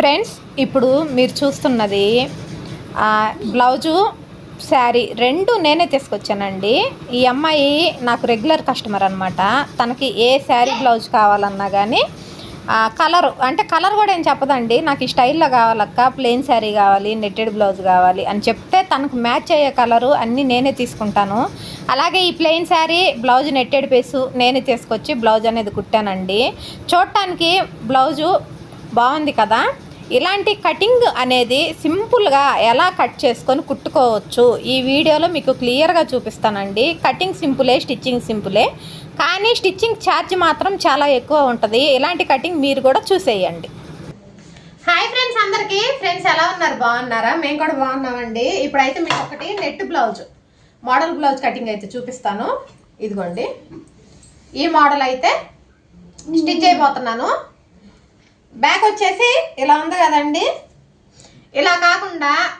Friends ఇప్పుడు మీరు చూస్తున్నది బ్లౌజు శారీ రెండు నేనే తీసుకొచ్చానండి. ఈ అమ్మాయి నాకు రెగ్యులర్ కస్టమర్ అనమాట తనకి ఏ శారీ బ్లౌజ్ కావాలన్నా కానీ కలర్ అంటే కలర్ కూడా ఏం చెప్పదండి. నాకు ఈ స్టైల్లో కావాలక్క ప్లెయిన్ శారీ కావాలి నెట్టెడ్ బ్లౌజ్ కావాలి అని చెప్తే తనకు మ్యాచ్ అయ్యే కలరు అన్నీ నేనే తీసుకుంటాను. అలాగే ఈ plain sari blouse netted piece నేనే తీసుకొచ్చి బ్లౌజ్ అనేది కుట్టానండి. చూడటానికి బ్లౌజు బాగుంది కదా? ఇలాంటి కటింగ్ అనేది సింపుల్గా ఎలా కట్ చేసుకొని కుట్టుకోవచ్చు? ఈ వీడియోలో మీకు క్లియర్గా చూపిస్తానండి. కటింగ్ సింపులే స్టిచ్చింగ్ సింపులే. కానీ స్టిచ్చింగ్ ఛార్జ్ మాత్రం చాలా ఎక్కువ ఉంటుంది. ఇలాంటి కటింగ్ మీరు కూడా చూసేయండి. హాయ్ ఫ్రెండ్స్ అందరికీ. ఫ్రెండ్స్ ఎలా ఉన్నారు? బాగున్నారా? మేము కూడా బాగున్నామండి. ఇప్పుడైతే మీకు ఒకటి net blouse model blouse cutting అయితే చూపిస్తాను. ఇదిగోండి. ఈ మోడల్ అయితే స్టిచ్ అయిపోతున్నాను. బ్యాక్ వచ్చేసి ఇలా ఉంది కదండి? ఇలా కాకుండా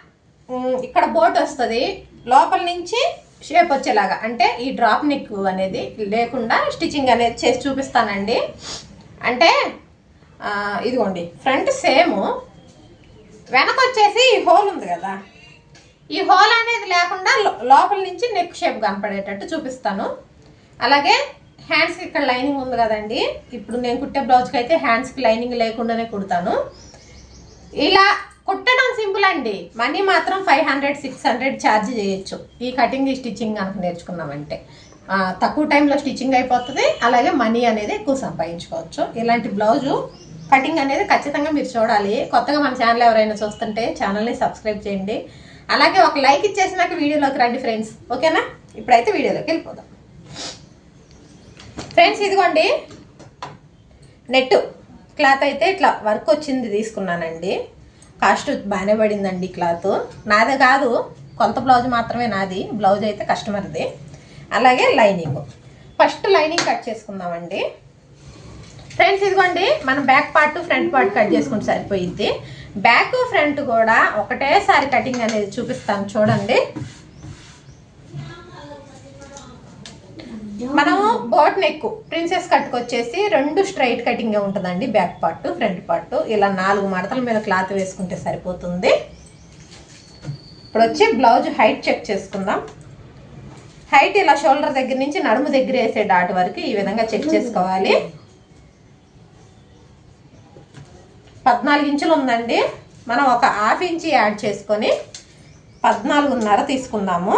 ఇక్కడ బోట్ వస్తుంది. లోపల నుంచి షేప్ వచ్చేలాగా అంటే ఈ డ్రాప్ నెక్ అనేది లేకుండా స్టిచ్చింగ్ అనేది చేసి చూపిస్తానండి. అంటే ఇదిగోండి ఫ్రంట్ సేమ్ వెనక వచ్చేసి ఈ హోల్ ఉంది కదా. ఈ హోల్ అనేది లేకుండా లో- లోపల నుంచి నెక్ షేప్ కనపడేటట్టు చూపిస్తాను. అలాగే హ్యాండ్స్కి ఇక్కడ లైనింగ్ ఉంది కదండి. ఇప్పుడు నేను కుట్టే బ్లౌజ్కి అయితే హ్యాండ్స్కి లైనింగ్ లేకుండానే కుడతాను. ఇలా కుట్టడం సింపుల్ అండి. మనీ మాత్రం five hundred six hundred charge చేయొచ్చు. ఈ కటింగ్ ఈ స్టిచ్చింగ్ కనుక నేర్చుకున్నామంటే. తక్కువ టైంలో స్టిచ్చింగ్ అయిపోతుంది. అలాగే మనీ అనేది ఎక్కువ సంపాదించుకోవచ్చు. ఇలాంటి బ్లౌజు కటింగ్ అనేది ఖచ్చితంగా మీరు చూడాలి. కొత్తగా మన ఛానల్ ఎవరైనా చూస్తుంటే ఛానల్ని సబ్స్క్రైబ్ చేయండి. అలాగే ఒక లైక్ ఇచ్చేసి నాకు వీడియోలోకి రండి ఫ్రెండ్స్ ఓకేనా ఇప్పుడైతే వీడియోలోకి వెళ్ళిపోదాం. ఫ్రెండ్స్ ఇదిగోండి. నెట్ క్లాత్ అయితే ఇట్లా వర్క్ వచ్చింది తీసుకున్నానండి. కాస్ట్ బాగానే పడిందండి క్లాత్. నాదే కాదు కొంత బ్లౌజ్ మాత్రమే నాది. బ్లౌజ్ అయితే కస్టమర్ది. అలాగే లైనింగ్. ఫస్ట్ లైనింగ్ కట్ చేసుకుందామండి. ఫ్రెండ్స్ ఇదిగోండి. మనం back part front part cut చేసుకుంటే సరిపోయింది బ్యాక్ ఫ్రంట్ కూడా ఒకటేసారి కటింగ్ అనేది చూపిస్తాను చూడండి. మనం బోట్ నెక్ ప్రిన్సెస్ కట్కి వచ్చేసి రెండు స్ట్రైట్ కటింగ్ ఉంటుందండి బ్యాక్ పార్ట్ ఫ్రంట్ పార్ట్. ఇలా నాలుగు మడతల మీద క్లాత్ వేసుకుంటే సరిపోతుంది. ఇప్పుడు వచ్చి బ్లౌజ్ హైట్ చెక్ చేసుకుందాం. హైట్ ఇలా షోల్డర్ దగ్గర నుంచి నడుము దగ్గర వేసే డాట్ వరకు ఈ విధంగా చెక్ చేసుకోవాలి. పద్నాలుగు ఇంచులు ఉందండి. మనం ఒక హాఫ్ ఇంచి యాడ్ చేసుకొని పద్నాలుగున్నర తీసుకుందాము.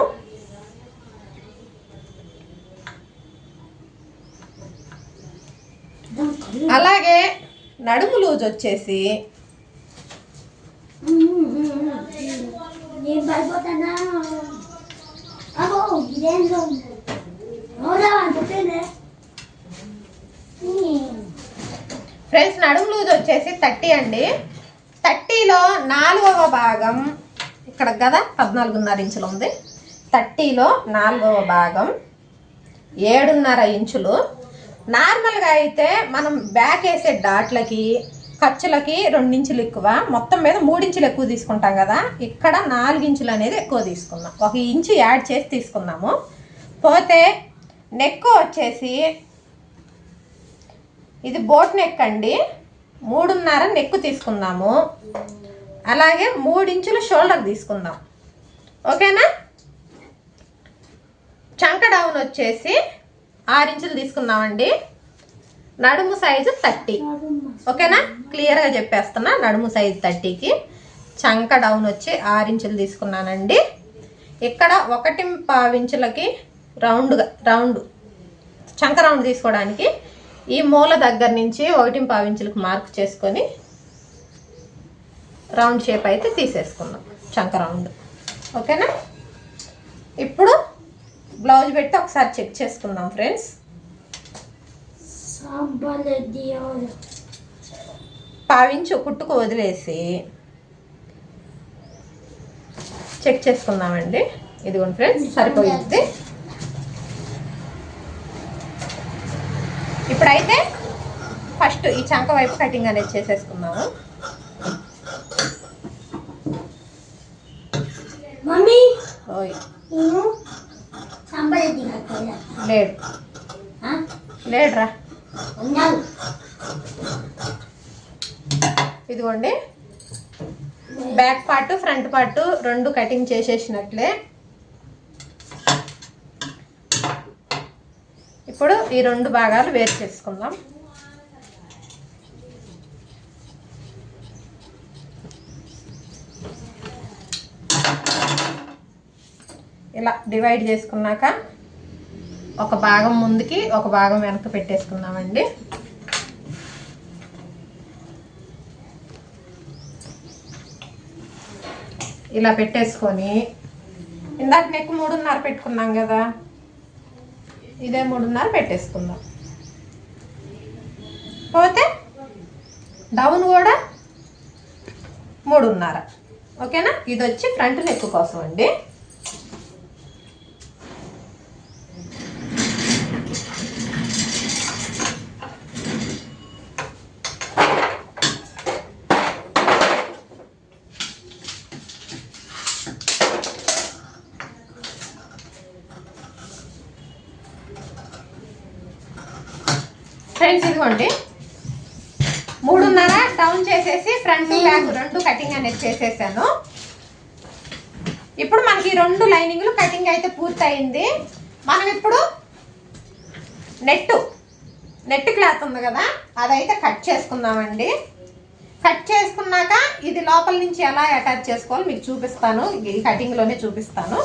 అలాగే నడుము లూజ్ వచ్చేసి ఫ్రెండ్స్ నడుము లూజ్ వచ్చేసి థర్టీ అండి. థర్టీలో నాలుగవ భాగం ఇక్కడ కదా పద్నాలుగున్నర ఇంచులు ఉంది. థర్టీలో నాలుగవ భాగం ఏడున్నర ఇంచులు. నార్మల్గా అయితే మనం బ్యాక్ వేసే డాట్లకి ఖర్చులకి రెండు ఇంచులు ఎక్కువ. మొత్తం మీద మూడు ఇంచులు ఎక్కువ తీసుకుంటాం కదా. ఇక్కడ నాలుగించులు అనేది ఎక్కువ తీసుకుందాం. ఒక ఇంచు యాడ్ చేసి తీసుకుందాము. పోతే నెక్ వచ్చేసి ఇది బోట్ నెక్ అండి. మూడున్నర నెక్ తీసుకుందాము. అలాగే మూడించులు షోల్డర్ తీసుకుందాం. ఓకేనా చంక డౌన్ వచ్చేసి ఆరు ఇంచులు తీసుకుందామండి. నడుము సైజు థర్టీ. ఓకేనా? క్లియర్గా చెప్పేస్తున్నా నడుము సైజు థర్టీకి. చంక డౌన్ వచ్చి ఆరు ఇంచులు తీసుకున్నానండి. ఇక్కడ ఒకటి పావించులకి రౌండ్గా రౌండ్ చంక రౌండ్ తీసుకోవడానికి ఈ మూల దగ్గర నుంచి ఒకటి పావించులకు మార్క్ చేసుకొని రౌండ్ షేప్ అయితే తీసేసుకుందాం చంక రౌండ్. ఓకేనా? ఇప్పుడు బ్లౌజ్ పెట్టి ఒకసారి చెక్ చేసుకుందాం ఫ్రెండ్స్. పావించు కుట్టుకు వదిలేసి చెక్ చేసుకుందామండి. ఇదిగోండి ఫ్రెండ్స్ సరిపోయింది. ఇప్పుడైతే ఫస్ట్ ఈ చంక వైపు కటింగ్ అనేది చేసేసుకుందాము. మమ్మీ ఓయ్. లేడు లేడురా ఇదిగోండి. బ్యాక్ పార్ట్ ఫ్రంట్ పార్ట్ రెండు కటింగ్ చేసేసినట్లే. ఇప్పుడు ఈ రెండు భాగాలు వేరు చేసుకుందాం. ఇలా డివైడ్ చేసుకున్నాక ఒక భాగం ముందుకి ఒక భాగం వెనక్కి పెట్టేసుకుందామండి. ఇలా పెట్టేసుకొని ఇందాక నెక్ మూడున్నర పెట్టుకున్నాం కదా ఇదే మూడున్నర పెట్టేసుకుందాం. పోతే డౌన్ కూడా మూడున్నర. ఓకేనా? ఇది వచ్చి ఫ్రంట్ నెక్ కోసం అండి ఫ్రెండ్స్ ఇదిగోండి మూడున్నర డౌన్ చేసేసి ఫ్రంట్ బ్యాక్ రెండు కటింగ్ అనేది చేసేసాను. ఇప్పుడు మనకి రెండు లైనింగ్లు కటింగ్ అయితే పూర్తయింది. మనం ఇప్పుడు నెట్ నెట్ క్లాత్ ఉంది కదా అదైతే కట్ చేసుకుందామండి. కట్ చేసుకున్నాక ఇది లోపల నుంచి ఎలా అటాచ్ చేసుకోవాలో మీకు చూపిస్తాను. ఈ కటింగ్లోనే చూపిస్తాను.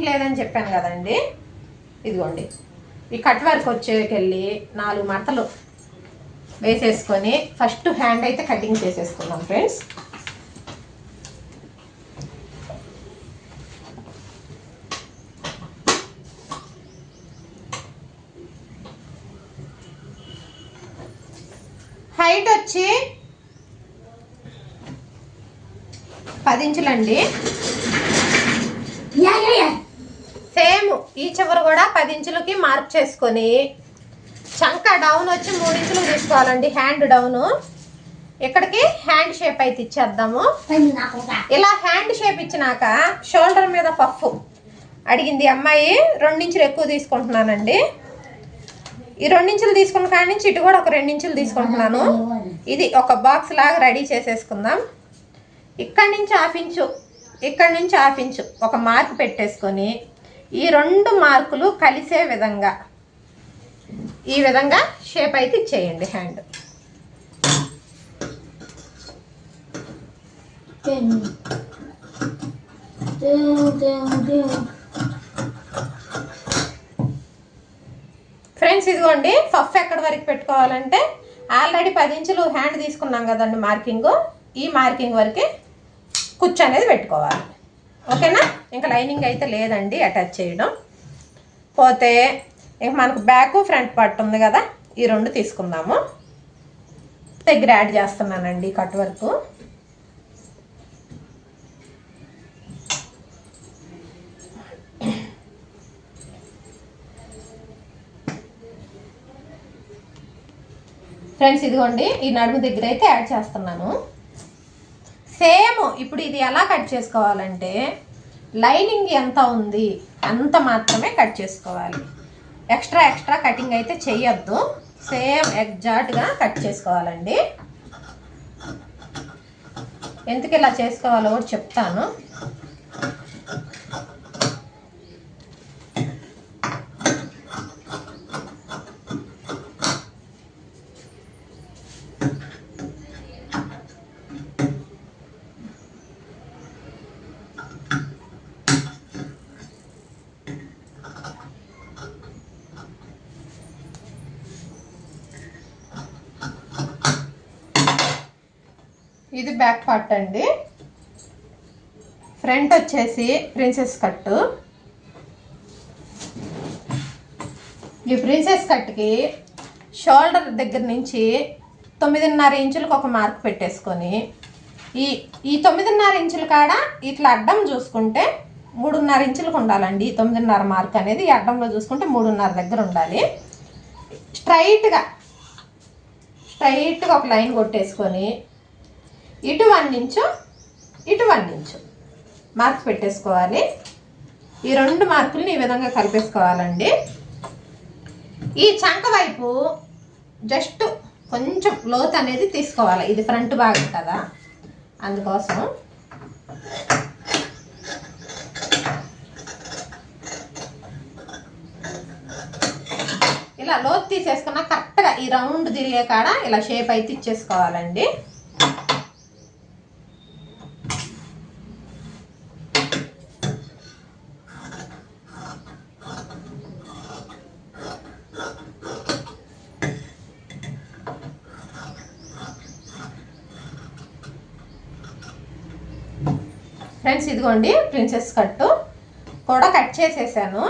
హ్యాండ్స్కి లేదని చెప్పాను కదండి. ఇదిగోండి. ఈ కట్ వర్క్ వచ్చేకెళ్ళి నాలుగు మడతలు వేసేసుకొని ఫస్ట్ హ్యాండ్ అయితే కటింగ్ చేసేసుకున్నాం ఫ్రెండ్స్. హైట్ వచ్చి పది ఇంచులండి. సేమ్ ఈ చివర కూడా పది ఇంచులకి మార్క్ చేసుకొని చంక డౌన్ వచ్చి మూడు ఇంచులు తీసుకోవాలండి. హ్యాండ్ డౌన్ ఇక్కడికి హ్యాండ్ షేప్ అయితే ఇచ్చేద్దాము. ఇలా హ్యాండ్ షేప్ ఇచ్చినాక షోల్డర్ మీద పఫ్ అడిగింది అమ్మాయి. రెండించులు ఎక్కువ తీసుకుంటున్నానండి. ఈ రెండించులు తీసుకున్న కాడి నుంచి ఇటు కూడా ఒక రెండించులు తీసుకుంటున్నాను. ఇది ఒక బాక్స్ లాగా రెడీ చేసేసుకుందాం. ఇక్కడి నుంచి ఆఫించు ఇక్కడి నుంచి ఆఫించు ఒక మార్క్ పెట్టేసుకొని ఈ రెండు మార్కులు కలిసే విధంగా. ఈ విధంగా షేప్ అయితే ఇచ్చేయండి హ్యాండ్. ఫ్రెండ్స్ ఇదిగోండి పఫ్ ఎక్కడి వరకు పెట్టుకోవాలంటే ఆల్రెడీ పది ఇంచులు హ్యాండ్ తీసుకున్నాం కదండి మార్కింగ్. ఈ మార్కింగ్ వరకే కుచ్చు అనేది పెట్టుకోవాలి. ఓకేనా? ఇంకా లైనింగ్ అయితే లేదండి అటాచ్ చేయడం. పోతే ఇంక మనకు బ్యాక్ ఫ్రంట్ పార్ట్ ఉంది కదా ఈ రెండు తీసుకుందాము. దగ్గర యాడ్ చేస్తున్నానండి కట్ వర్క్. ఫ్రెండ్స్ ఇదిగోండి ఈ నడుము దగ్గర అయితే యాడ్ చేస్తున్నాను. సేమ్ ఇప్పుడు ఇది ఎలా కట్ చేసుకోవాలంటే లైనింగ్ ఎంత ఉంది అంత మాత్రమే కట్ చేసుకోవాలి. ఎక్స్ట్రా ఎక్స్ట్రా కటింగ్ అయితే చెయ్యొద్దు. సేమ్ ఎగ్జాక్ట్గా కట్ చేసుకోవాలండి. ఎందుకు ఇలా చేసుకోవాలో కూడా చెప్తాను. బ్యాక్ పార్ట్ అండి. ఫ్రంట్ వచ్చేసి ప్రిన్సెస్ కట్టు ఈ ప్రిన్సెస్ కట్కి షోల్డర్ దగ్గర నుంచి తొమ్మిదిన్నర ఇంచులకు ఒక మార్క్ పెట్టేసుకొని ఈ ఈ తొమ్మిదిన్నర ఇంచుల కాడ ఇట్లా అడ్డం చూసుకుంటే మూడున్నర ఇంచులకు ఉండాలండి. ఈ తొమ్మిదిన్నర మార్క్ అనేది ఈ అడ్డంలో చూసుకుంటే మూడున్నర దగ్గర ఉండాలి. స్ట్రైట్గా స్ట్రైట్గా ఒక లైన్ కొట్టేసుకొని ఇటు వన్ ఇంచు ఇటు వన్ ఇంచు. మార్క్స్ పెట్టేసుకోవాలి. ఈ రెండు మార్కుల్ని ఈ విధంగా కలిపేసుకోవాలండి. ఈ చంక వైపు జస్ట్ కొంచెం లోత్ అనేది తీసుకోవాలి. ఇది ఫ్రంట్ భాగం కదా. అందుకోసం ఇలా లోతు తీసేసుకున్న కరెక్ట్గా ఈ రౌండ్ తిరిగే కాడ ఇలా షేప్ అయితే ఇచ్చేసుకోవాలండి. ఫ్రెండ్స్ ఇదిగోండి ప్రిన్సెస్ కట్టు కూడా కట్ చేసేసాను.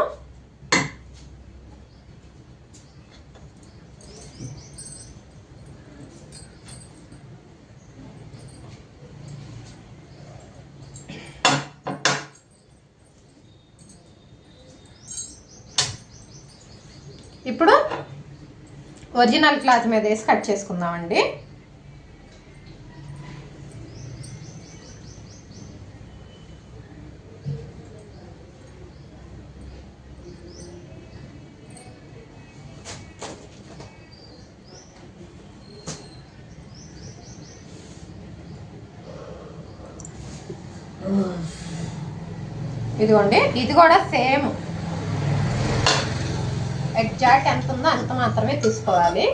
ఇప్పుడు ఒరిజినల్ క్లాత్ మీద వేసి కట్ చేసుకుందామండి. ఇదిగోండి ఇది కూడా సేమ్. ఎగ్జాక్ట్ ఎంత ఉందో అంత మాత్రమే తీసుకోవాలి.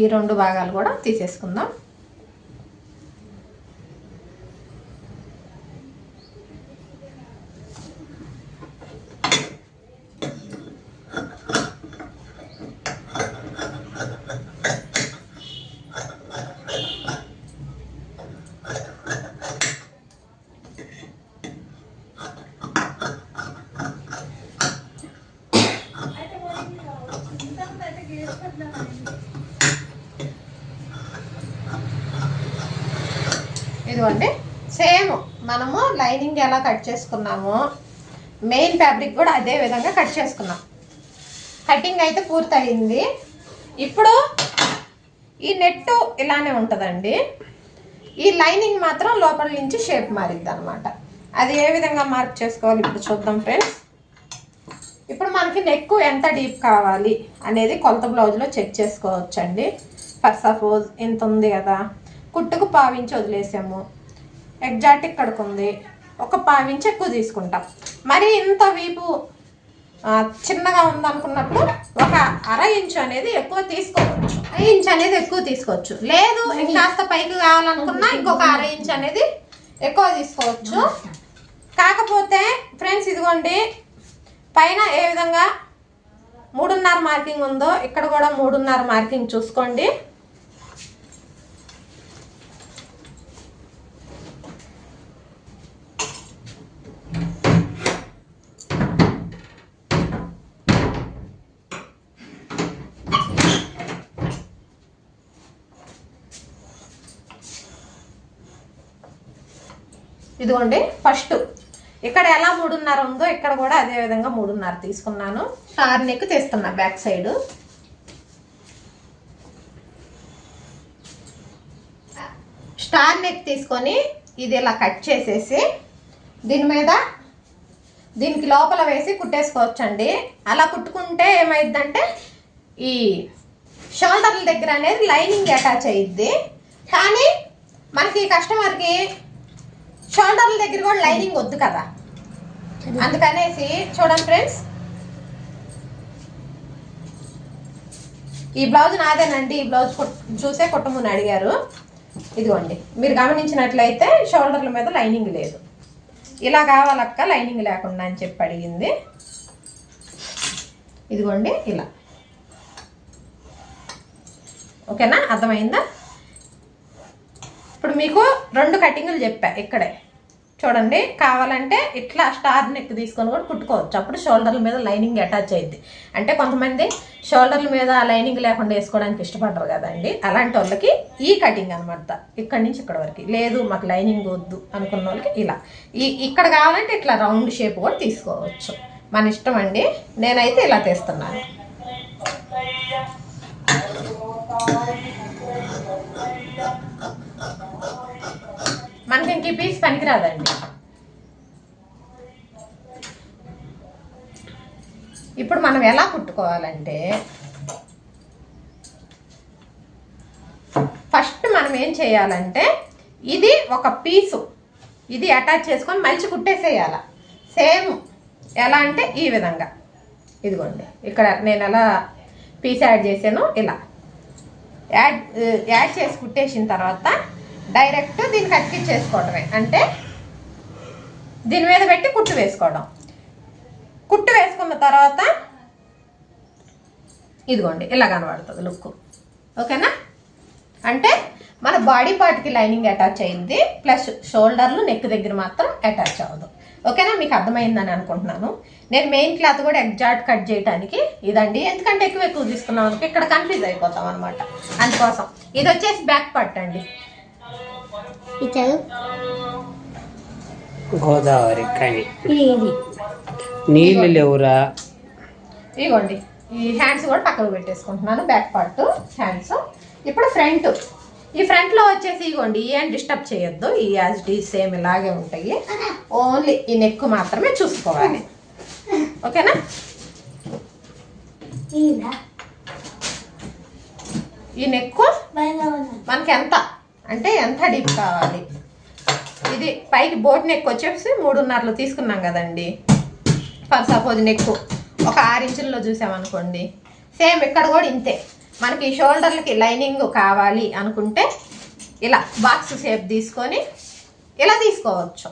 ఈ రెండు భాగాలు కూడా తీసేసుకుందాం. ఇదిగోండి సేమ్ మనము లైనింగ్ ఎలా కట్ చేసుకున్నామో మెయిన్ ఫ్యాబ్రిక్ కూడా అదే విధంగా కట్ చేసుకున్నాం. కటింగ్ అయితే పూర్తయింది. ఇప్పుడు ఈ నెట్ ఇలానే ఉంటుందండి. ఈ లైనింగ్ మాత్రం లోపల నుంచి షేప్ మారిద్ది అనమాట అది ఏ విధంగా మార్క్ చేసుకోవాలి ఇప్పుడు చూద్దాం ఫ్రెండ్స్. ఇప్పుడు మనకి నెక్ ఎంత డీప్ కావాలి అనేది కొలత బ్లౌజ్లో చెక్ చేసుకోవచ్చండి. ఫర్ సపోజ్ ఇంత ఉంది కదా. కుట్టుకు పావించి వదిలేసాము. ఎగ్జాక్ట్ ఇక్కడికి ఉంది. ఒక పావించి ఎక్కువ తీసుకుంటాం. మరి ఇంత వీపు చిన్నగా ఉందనుకున్నప్పుడు ఒక అర ఇంచు అనేది ఎక్కువ తీసుకోవచ్చు. అర ఇంచ్ అనేది ఎక్కువ తీసుకోవచ్చు. లేదు ఇంకాస్త పైకి కావాలనుకున్నా ఇంకొక అర ఇంచ్ అనేది ఎక్కువ తీసుకోవచ్చు. కాకపోతే ఫ్రెండ్స్ ఇదిగోండి పైన ఏ విధంగా మూడున్నర మార్కింగ్ ఉందో ఇక్కడ కూడా మూడున్నర మార్కింగ్ చూసుకోండి. ఇదిగోండి ఫస్ట్ ఇక్కడ ఎలా మూడున్నర ఉందో ఇక్కడ కూడా అదే విధంగా మూడున్నర తీసుకున్నాను. స్టార్ నెక్ తీస్తున్నా బ్యాక్ సైడ్ స్టార్ నెక్ తీసుకొని ఇది ఇలా కట్ చేసేసి దీని మీద దీనికి లోపల వేసి కుట్టేసుకోవచ్చండి. అలా కుట్టుకుంటే ఏమైందంటే ఈ షోల్డర్ల దగ్గర అనేది లైనింగ్ అటాచ్ అయ్యిద్ది కానీ మనకి కస్టమర్కి షోల్డర్ల దగ్గర కూడా లైనింగ్ వద్దు కదా. అందుకనేసి చూడండి ఫ్రెండ్స్. ఈ బ్లౌజ్ నాదేనండి. ఈ బ్లౌజ్ కుట్- చూసే కుటుంబం అడిగారు. ఇదిగోండి. మీరు గమనించినట్లయితే షోల్డర్ల మీద లైనింగ్ లేదు. ఇలా కావాలక్క లైనింగ్ లేకుండా అని చెప్పి అడిగింది. ఇదిగోండి ఇలా. ఓకేనా? అర్థమైందా? ఇప్పుడు మీకు రెండు కటింగులు చెప్పా ఇక్కడే. చూడండి కావాలంటే ఇట్లా స్టార్ నెక్ తీసుకొని కూడా కుట్టుకోవచ్చు. అప్పుడు షోల్డర్ల మీద లైనింగ్ అటాచ్ అయింది అంటే కొంతమంది షోల్డర్ల మీద లైనింగ్ లేకుండా వేసుకోవడానికి ఇష్టపడరు కదండి. అలాంటి వాళ్ళకి ఈ కటింగ్ అనమాట ఇక్కడి నుంచి ఇక్కడ వరకు. లేదు మాకు లైనింగ్ వద్దు అనుకున్న వాళ్ళకి ఇలా. ఈ ఇక్కడ కావాలంటే ఇట్లా రౌండ్ షేప్ కూడా తీసుకోవచ్చు. మన ఇష్టం అండి. నేనైతే ఇలా తీస్తున్నాను. మనకి ఇంక పీస్ పనికిరాదండి. ఇప్పుడు మనం ఎలా కుట్టుకోవాలంటే ఫస్ట్ మనం ఏం చేయాలంటే ఇది ఒక పీసు ఇది అటాచ్ చేసుకొని మంచి కుట్టేసేయాల. సేమ్ ఎలా అంటే ఈ విధంగా. ఇదిగోండి ఇక్కడ నేను ఎలా పీస్ యాడ్ చేసాను ఇలా. యాడ్ యాడ్ చేసి కుట్టేసిన తర్వాత డైరెక్ట్ దీనికి అతికిచ్చేసుకోవటమే అంటే దీని మీద పెట్టి కుట్టు వేసుకోవడం. కుట్టు వేసుకున్న తర్వాత ఇదిగోండి ఇలా కనబడుతుంది లుక్. ఓకేనా? అంటే మన బాడీ పార్ట్కి లైనింగ్ అటాచ్ అయింది ప్లస్ షోల్డర్లు నెక్ దగ్గర మాత్రం అటాచ్ అవ్వదు. ఓకేనా? మీకు అర్థమైందని అనుకుంటున్నాను. నేను మెయిన్ క్లాత్ కూడా ఎగ్జాక్ట్ కట్ చేయడానికి ఇదండి. ఎందుకంటే ఎక్కువ ఎక్కువ తీసుకున్నాం అనుకో ఇక్కడ కన్ఫ్యూజ్ అయిపోతాం అనమాట అందుకోసం. ఇది వచ్చేసి బ్యాక్ పార్ట్ అండి. గోదావరి కని ఇది నీళ్ళు లేవురా. ఇదిగోండి ఈ హ్యాండ్స్ కూడా పక్కకు పెట్టేసుకుంటున్నాను. బ్యాక్ పార్ట్ హ్యాండ్స్ ఇప్పుడు ఫ్రంట్ ఈ ఫ్రంట్లో వచ్చేసి ఇగోండి ఏం డిస్టర్బ్ చేయొద్దు. ఈ యాజ్ డి సేమ్ ఇలాగే ఉంటాయి. ఓన్లీ ఈ నెక్ మాత్రమే చూసుకోవాలి. ఓకేనా? ఈ నెక్ మనకి ఎంత అంటే ఎంత డీప్ కావాలి? ఇది పైకి బోట్ నెక్ వచ్చేసి మూడున్నరలు తీసుకున్నాం కదండి. ఫర్ సపోజ్ నెక్ ఒక ఆరు ఇంచుల్లో చూసామనుకోండి సేమ్ ఇక్కడ కూడా ఇంతే. మనకి షోల్డర్లకి లైనింగ్ కావాలి అనుకుంటే ఇలా బాక్స్ షేప్ తీసుకొని ఇలా తీసుకోవచ్చు.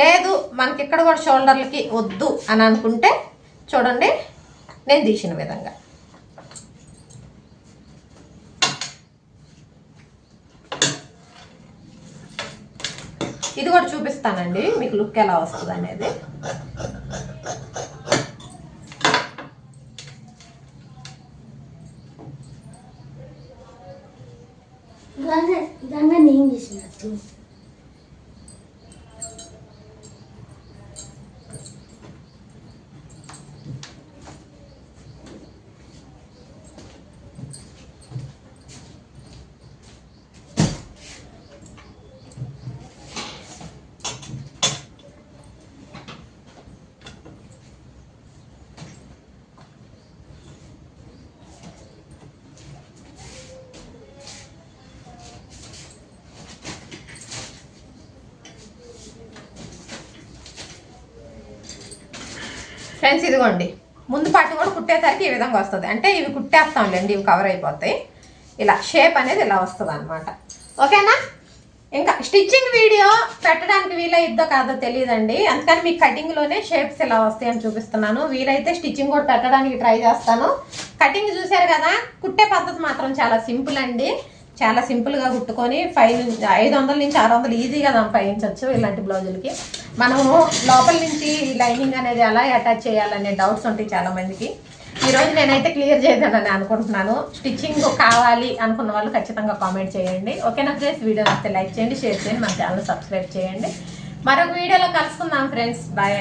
లేదు మనకి ఇక్కడ కూడా షోల్డర్లకి వద్దు అని అనుకుంటే చూడండి నేను తీసిన విధంగా. ఇది కూడా చూపిస్తానండి మీకు లుక్ ఎలా వస్తుంది అనేది. ఫ్రెండ్స్ ఇదిగోండి. ముందు పాటు కూడా కుట్టేసరికి ఈ విధంగా వస్తుంది. అంటే ఇవి కుట్టేస్తాంలేండి ఇవి కవర్ అయిపోతాయి. ఇలా షేప్ అనేది ఇలా వస్తుంది అనమాట ఓకేనా? ఇంకా స్టిచ్చింగ్ వీడియో పెట్టడానికి వీలైద్దో కాదో తెలియదండి. అందుకని మీకు కటింగ్లోనే షేప్స్ ఇలా వస్తాయని చూపిస్తున్నాను. వీలైతే స్టిచ్చింగ్ కూడా పెట్టడానికి ట్రై చేస్తాను. కటింగ్ చూశారు కదా? కుట్టే పద్ధతి మాత్రం చాలా సింపుల్ అండి. చాలా సింపుల్గా కుట్టుకొని ఫైవ్ నుంచి ఐదు వందల నుంచి ఆరు వందలు ఈజీగా సంపాదించవచ్చు ఇలాంటి బ్లౌజులకి. మనము లోపల నుంచి లైనింగ్ అనేది ఎలా అటాచ్ చేయాలనే డౌట్స్ ఉంటాయి చాలామందికి ఈరోజు నేనైతే క్లియర్ చేశానని అనుకుంటున్నాను. స్టిచ్చింగ్ కావాలి అనుకున్న వాళ్ళు ఖచ్చితంగా కామెంట్ చేయండి. ఓకేనా ఫ్రెండ్స్? వీడియో నచ్చితే లైక్ చేయండి షేర్ చేయండి మన ఛానల్ సబ్స్క్రైబ్ చేయండి. మరొక వీడియోలో కలుసుకుందాం ఫ్రెండ్స్. బాయ్